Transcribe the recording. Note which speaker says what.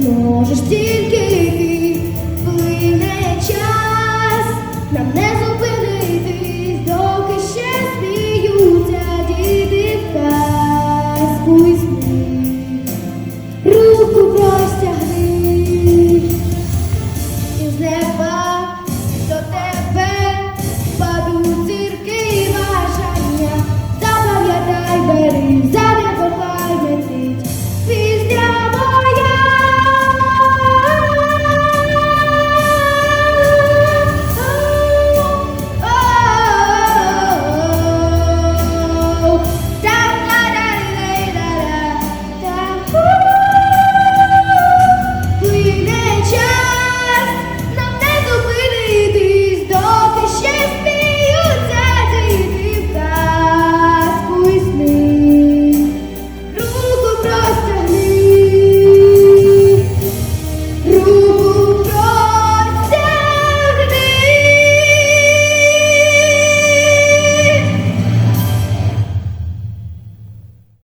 Speaker 1: зможеш тільки ти, плине час, нам не зупинитись, доки ще сміються діти в казку і сміх. Руку простягни і з неба.